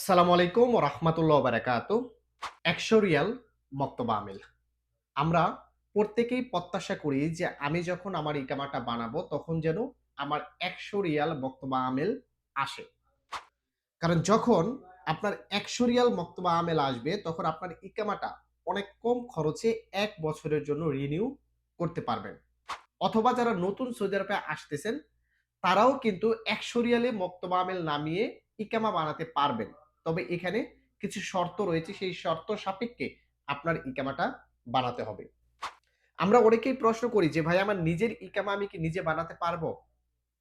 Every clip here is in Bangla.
আসসালামু আলাইকুম রহমতুল্লাহ বারাকাত। একশো মক্তবা আমিল। আমরা প্রত্যেকেই প্রত্যাশা করি যে আমি যখন আমার ইকামাটা বানাবো তখন যেন আমার একশো রিয়াল মক্তবা আমেল আসে। কারণ যখন আপনার একশো রিয়াল মক্তবা আমেল আসবে তখন আপনার ইকামাটা অনেক কম খরচে এক বছরের জন্য রিনিউ করতে পারবেন। অথবা যারা নতুন সৌদি আরবে আসতেছেন, তারাও কিন্তু একশো রিয়ালে মক্তবা আমেল নামিয়ে ইকামা বানাতে পারবেন। তবে এখানে কিছু শর্ত রয়েছে, সেই শর্ত সাপেক্ষে আপনার ইকামাটা বানাতে হবে। আমরা অনেকেই প্রশ্ন করি যে, ভাই, আমার নিজের ইকামা আমি কি নিজে বানাতে পারব?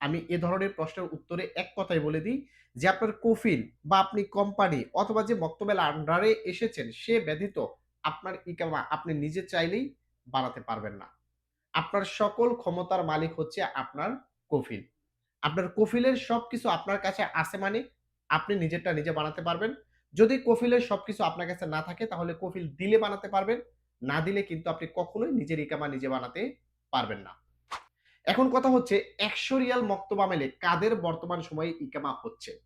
আমি এ ধরনের প্রশ্নের উত্তরে এক কথাই বলে দিই যে, আপনার কফিল বা আপনি কোম্পানি অথবা যে মক্তবেল আন্ডারে এসেছেন, সে ব্যতীত আপনার ইকামা আপনি নিজে চাইলেই বানাতে পারবেন না। আপনার সকল ক্ষমতার মালিক হচ্ছে আপনার কফিল। আপনার কফিলের সবকিছু আপনার কাছে আছে মানে আপনি নিজেরটা নিজে বানাতে পারবেন। যদি কফিলের সবকিছু আপনার কাছে না থাকে, তাহলে কফিল দিলে বানাতে পারবেন। না দিলে কিন্তু আপনি কখনোই নিজের ইকামা নিজে বানাতে পারবেন না। এখন কথা হচ্ছে, একশো রিয়াল মক্তবা মেলে কাদের বর্তমান সময়ে ইকামা হচ্ছে?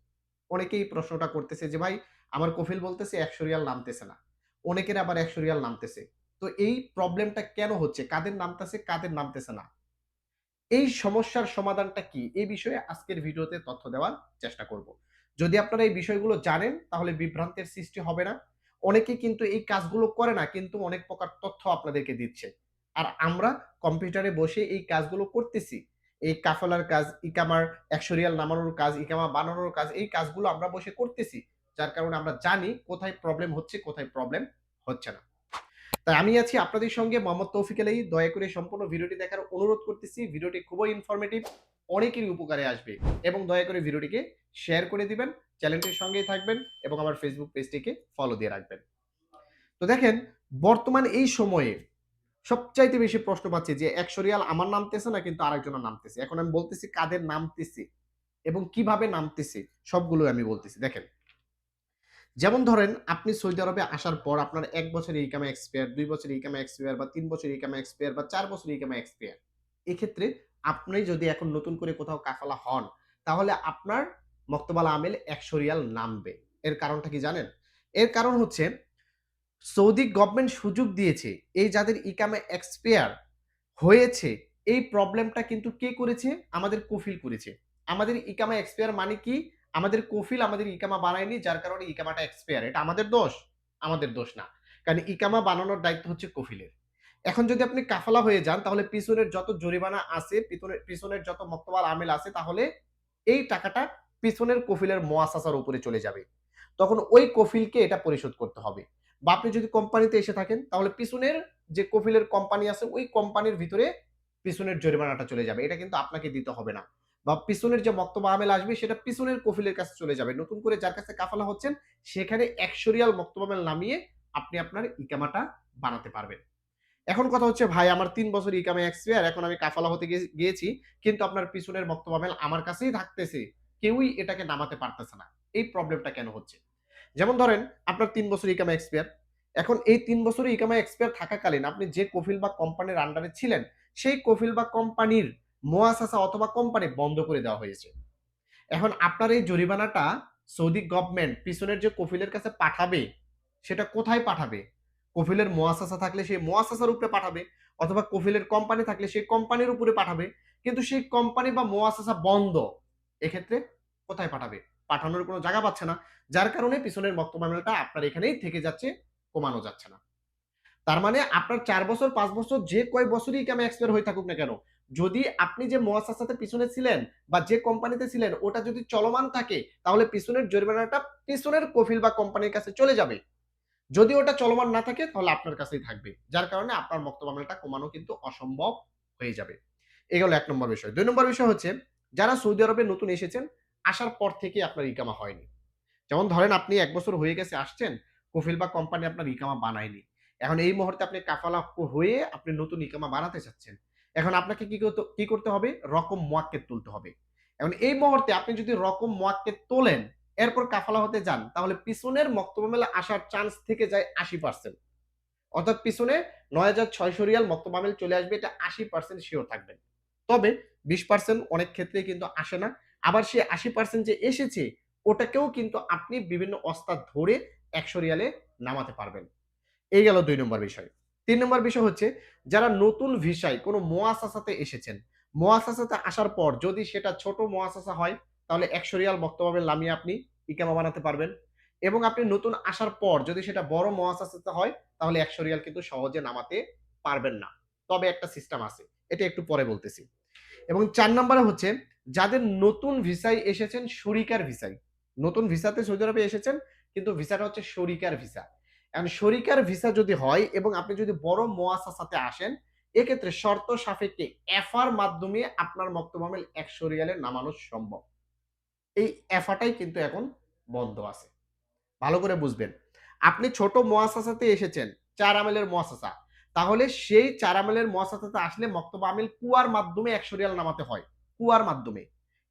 অনেকেই প্রশ্নটা করতেছে যে, ভাই, আমার কফিল বলতেছে একশো রিয়াল নামতেছে না। অনেকের আবার একশো রিয়াল নামতেছে। তো এই প্রবলেমটা কেন হচ্ছে? কাদের নামতেছে কাদের নামতেছে না? এই সমস্যার সমাধানটা কি? এই বিষয়ে আজকের ভিডিওতে তথ্য দেওয়ার চেষ্টা করব। যদি আপনারা এই বিষয়গুলো জানেন, তাহলে বিভ্রান্তের সৃষ্টি হবে না। অনেকে কিন্তু এই কাজগুলো করে না, কিন্তু অনেক প্রকার তথ্য আপনাদেরকে দিচ্ছে। আর আমরা কম্পিউটারে বসে এই কাজগুলো করতেছি। এই কাফলার কাজ, ইকামার একশো নামানোর কাজ, ইকামা বানানোর কাজ, এই কাজগুলো আমরা বসে করতেছি। যার কারণে আমরা জানি কোথায় প্রবলেম হচ্ছে, কোথায় প্রবলেম হচ্ছে না। তাই আমি আছি আপনাদের সঙ্গে মোহাম্মদ তৌফিক আলাই দয়া করে সম্পূর্ণ ভিডিওটি দেখার অনুরোধ করতেছি। ভিডিওটি খুবই ইনফরমেটিভ অনেকেরই উপকারে আসবে। এবং দয়া করে ভিডিওটিকে শেয়ার করে দিবেন চ্যানেলটির সঙ্গেই থাকবেন এবং আমার ফেসবুক পেজটিকে ফলো দিয়ে রাখবেন। তো দেখেন, বর্তমান এই সময়ে সবচাইতে বেশি প্রশ্ন পাচ্ছি যে, একশো রিয়াল আমার নামতেছে না কিন্তু আরেকজনের নামতেছে? এখন আমি বলতেছি কাদের নামতেছে এবং কীভাবে নামতেছে? সবগুলো আমি বলতেছি। দেখেন যেমন ধরেন, আপনি সৌদি আরবে আসার পর আপনার এক বছর ইকামা এক্সপায়ার দুই বছর ইকামা এক্সপায়ার বা তিন বছর ইকামা এক্সপায়ার বা চার বছর ইকামা এক্সপায়ার এক্ষেত্রে আপনি যদি এখন নতুন করে কোথাও কাফালা হন, তাহলে আপনার মক্তবাল আমেল একশো রিয়াল নামবে। এর কারণটা কি জানেন? এর কারণ হচ্ছে, সৌদি গভর্নমেন্ট সুযোগ দিয়েছে, এই যাদের ইকামে এক্সপায়ার হয়েছে, এই প্রবলেমটা কিন্তু কে করেছে? আমাদের কফিল করেছে। আমাদের ইকামা এক্সপায়ার মানে কি? আমাদের কফিল আমাদের ইকামা বানায়নি, যার কারণে ইকামাটা এক্সপায়ার এটা আমাদের দোষ আমাদের দোষ না। কারণ ইকামা বানানোর দায়িত্ব হচ্ছে কফিলের। এখন যদি আপনি কাফালা হয়ে যান, তাহলে পিছনের যত জরিমানা আছে পিছনের যত মক্তবাল আমেল আছে, তাহলে এই টাকাটা পিছনের কফিলের মোয়াসাসার উপরে চলে যাবে। তখন ওই কফিলকে এটা পরিশোধ করতে হবে। বা আপনি যদি কোম্পানিতে এসে থাকেন, তাহলে পিছনের যে কফিলের কোম্পানি আছে, ওই কোম্পানির ভিতরে পিছনের জরিমানাটা চলে যাবে। এটা কিন্তু আপনাকে দিতে হবে না। বা পিছনের যে মক্তবা আমেল আসবে, সেটা পিছনের কফিলের কাছে চলে যাবে। নতুন করে যার কাছে কাফালা হচ্ছেন, সেখানে একশো রিয়াল মক্তবা আমেল নামিয়ে আপনি আপনার ইকামাটা বানাতে পারবেন। এখন কথা হচ্ছে, ভাই, আমার তিন বছর ইকামে এক্সপায়ার এখন আমি কাফালা হতে গিয়েছি, কিন্তু আপনার পিছনের মক্তবা আমেল আমার কাছেই থাকতেছে। কেউই এটাকে নামাতে পারতেছে না। এই প্রবলেমটা কেন হচ্ছে? যেমন ধরেন, আপনার তিন বছর ইকামা এক্সপায়ার এখন এই তিন বছর ইকামা এক্সপায়ার থাকাকালীন আপনি যে কফিল বা কোম্পানির আন্ডারে ছিলেন, সেই কফিল বা কোম্পানির মোয়াসাসা অথবা কোম্পানি বন্ধ করে দেওয়া হয়েছে। এখন আপনার এই জরিমানাটা সৌদি গভর্নমেন্ট পিছনের যে কফিলের কাছে পাঠাবে, সেটা কোথায় পাঠাবে? কফিলের মোয়াসাসা থাকলে সেই মোয়াসাসার উপরে পাঠাবে, অথবা কফিলের কোম্পানি থাকলে সেই কোম্পানির উপরে পাঠাবে। কিন্তু সেই কোম্পানি বা মোয়াসাসা বন্ধ, এক্ষেত্রে কোথায় পাঠাবে? পাঠানোর কোনো জায়গা পাচ্ছে না, যার কারণে পিছনের বক্তব্যটা আপনার এখানেই থেকে যাচ্ছে, কমানো যাচ্ছে না। তার মানে আপনার চার বছর, পাঁচ বছর, যে কয় বছরই কেমন এক্সপায়ার হয়ে থাকুক না কেন যদি আপনি যে মোয়াসাসাতে পিছনে ছিলেন বা যে কোম্পানিতে ছিলেন, ওটা যদি চলমান থাকে, তাহলে পিছনের জরিমানাটা পিছনের কফিল বা কোম্পানির কাছে চলে যাবে। যদি ওটা চলমান না থাকে, তাহলে আপনার কাছেই থাকবে। যার কারণে আপনার বক্তব্যটা কমানো কিন্তু অসম্ভব হয়ে যাবে। এই গেল এক নম্বর বিষয়। দুই নম্বর বিষয় হচ্ছে, যারা সৌদি আরবে নতুন এসেছেন, আসার পর থেকে আপনার ইকামা হয়নি। যেমন ধরেন আপনি এক বছর হয়ে গেছে আসছেন, কফিল বা কোম্পানি আপনার ইকামা বানায়নি। এখন এই মুহূর্তে আপনি কাফালা হয়ে আপনি নতুন ইকামা বানাতে চাচ্ছেন। এখন আপনাকে কি করতে কি করতে হবে? রকম মোয়াক্কেদ তুলতে হবে। এখন এই মুহূর্তে আপনি যদি রকম মোয়াক্কেদ তোলেন, এরপর কাফালা হতে যান, তাহলে পিছনের মক্তব্য মেলা আসার চান্স থেকে যায় আশি পার্সেন্ট অর্থাৎ পিছনে নয় হাজার ছয়শো রিয়াল মক্তব্য আমেল চলে আসবে, এটা আশি পার্সেন্ট শিওর থাকবেন। তবে বিশ পার্সেন্ট অনেক ক্ষেত্রে কিন্তু আসে না। আবার সে আশি পার্সেন্ট যে এসেছে, ওটাকেও কিন্তু আপনি বিভিন্ন অস্তা ধরে ১০০ রিয়ালে নামাতে পারবেন। এই গেল দুই নম্বর বিষয়। ৩ নম্বর বিষয় হচ্ছে যারা নতুন ভিসায় কোনো মুআসাসাতে এসেছেন, মুআসাসাতে আসার পর যদি সেটা ছোট মুআসাসা হয় তাহলে ১০০ রিয়াল মক্তবাবে নামিয়ে আপনি ইকামা বানাতে পারবেন এবং আপনি নতুন আসার পর যদি সেটা বড় মুআসাসাতে হয় তাহলে ১০০ রিয়াল কিন্তু সহজে নামাতে পারবেন না। তবে একটা সিস্টেম আছে। এটা একটু পরে বলতেছি। এবং চার নম্বরে হচ্ছে যাদের নতুন ভিসায় এসেছেন শরিকার ভিসায়। নতুন ভিসাতে সৌদি আরবে এসেছেন কিন্তু ভিসাটা হচ্ছে শরিকার ভিসা। এখন শরিকার ভিসা যদি হয় এবং আপনি যদি বড় মুআসাসাতে আসেন, এক্ষেত্রে শর্ত সাপেক্ষে এফার মাধ্যমে আপনার মক্তব আমিল ১০০ রিয়ালে নামানো সম্ভব। এই এফাটাই কিন্তু এখন বন্ধ আছে। ভালো করে বুঝবেন। আপনি ছোট মুআসাসাতে এসেছেন, ৪ আমেলের মুআসাসা। তাহলে সেই চার আমেলের মুআসাসাতে আসলে মক্তব আমিল কুয়ার মাধ্যমে ১০০ রিয়াল নামাতে হয়। কুয়ার মাধ্যমে।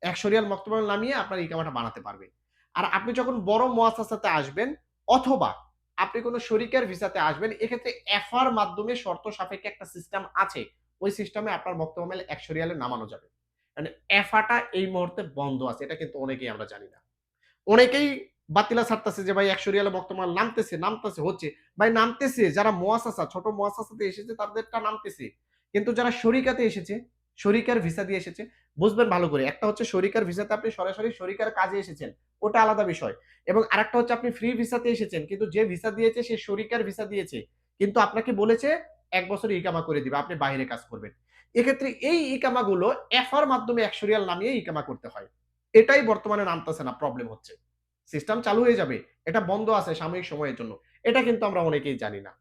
১০০ রিয়াল মক্তব আমিল নামিয়ে আপনার ইকামাটা বানাতে পারবে। আর আপনি যখন বড় মুআসাসাতে আসবেন অথবা আপনি কোন শরিকের ভিসাতে আসবেন, এক্ষেত্রে এফার মাধ্যমে শর্ত সাপেক্ষে একটা সিস্টেম আছে। ওই সিস্টেমে আপনার মক্তব আমিল ১০০ রিয়ালে নামানো যাবে। মানে এফাটা এই মুহূর্তে বন্ধ আছে। এটা কিন্তু অনেকেই আমরা জানি না। অনেকেই বাতিলা ছাড়তেছে যে ভাই ১০০ রিয়ালে মক্তব নামতেছে, নামতেছে, হচ্ছে। ভাই নামতেছে যারা মুআসাসা, ছোট মুআসাসাতে এসেছে তাদেরটা নামতেছে। কিন্তু যারা শরিকাতে এসেছে, শরিকার ভিসা দিয়ে এসেছে, বুঝবেন ভালো করে। একটা হচ্ছে শরিকার ভিসাতে আপনি সরাসরি শরিকার কাজে এসেছেন। ওটা আলাদা বিষয়। এবং আরেকটা হচ্ছে আপনি ফ্রি ভিসাতে এসেছেন। কিন্তু যে ভিসা দিয়েছে সে শরিকার ভিসা দিয়েছে। কিন্তু আপনাকে বলেছে ১ বছর ইকামা করে দিবে। আপনি বাহিরে কাজ করবেন। এক্ষেত্রে এই ইকামাগুলো এফার মাধ্যমে ১০০ রিয়াল নামিয়ে ইকামা করতে হয়। এটাই বর্তমানে নামতেছে না, প্রবলেম হচ্ছে। সিস্টেম চালু হয়ে যাবে। এটা বন্ধ আছে সাময়িক সময়ের জন্য। এটা কিন্তু আমরা অনেকেই জানি না।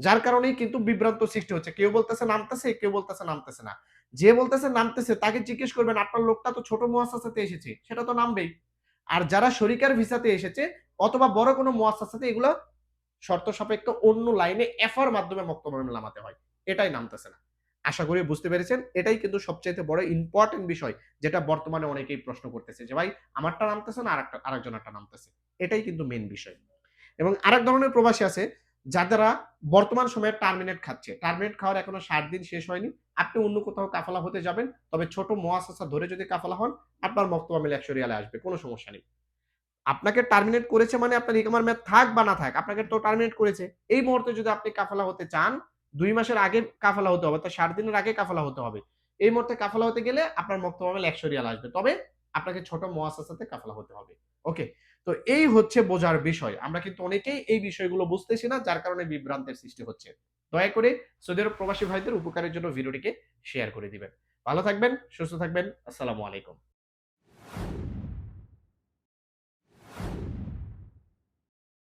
যার কারণেই কিন্তু বিভ্রান্ত সৃষ্টি হচ্ছে। কেউ বলতেছে নামতেছে, কেউ বলতেছে নামতেছে না। যে বলতেছে নামতেছে, তাকে জিজ্ঞেস করবেন, আপনার লোকটা তো ছোট মুআসাসাতে এসেছে। সেটা তো নামবেই। আর যারা শরিকার ভিসাতে এসেছে অথবা বড় কোনো মুআসাসাতে এগুলা শর্ত সাপেক্ষে অন্য লাইনে এফার মাধ্যমে মক্তব নামাতে হয়। এটাই নামতেছে না। আশা করি বুঝতে পেরেছেন। এটাই কিন্তু সবচাইতে বড় ইম্পোর্টেন্ট বিষয়, যেটা বর্তমানে অনেকেই প্রশ্ন করতেছে যে, ভাই, আমারটা নামতেছে না আরেকটা, আরেকজনেরটা নামতেছে। এটাই কিন্তু মেন বিষয়। এবং আরেক ধরনের প্রবাসী আছে যারা বর্তমান সময়ে টার্মিনেট খাচ্ছে। টার্মিনেট খাওয়ার এখনও ৬০ দিন শেষ হয়নি। আপনি অন্য কোথাও কাফালা হতে যাবেন। তবে ছোট মুআসাসা ধরে যদি কাফালা হন, আপনার মক্তব আমিল ১০০ রিয়ালে আসবে। কোন সমস্যা নেই। আপনাকে টার্মিনেট করেছে মানে আপনার ইকামার মেয়াদ থাক বা না থাক, আপনাকে তো টার্মিনেট করেছে। এই মুহূর্তে যদি আপনি কাফালা হতে চান, দুই মাসের আগে কাফালা হতে হবে। অর্থাৎ ৬০ দিনের আগে কাফালা হতে হবে। এই মুহূর্তে কাফালা হতে গেলে আপনার মক্তব আমিল ১০০ রিয়াল আসবে। তবে আপনাকে ছোট মুআসাসাতে কাফালা হতে হবে। ওকে? তো এই হচ্ছে বোঝার বিষয়। আমরা কিন্তু অনেকেই এই বিষয়গুলো বুঝতেছি না যার কারণে বিভ্রান্তের সৃষ্টি হচ্ছে। দয়া করে সৌদি আরব প্রবাসী ভাইদের উপকারের জন্য ভিডিওটিকে শেয়ার করে দিবেন। ভালো থাকবেন, সুস্থ থাকবেন। আসসালামু আলাইকুম।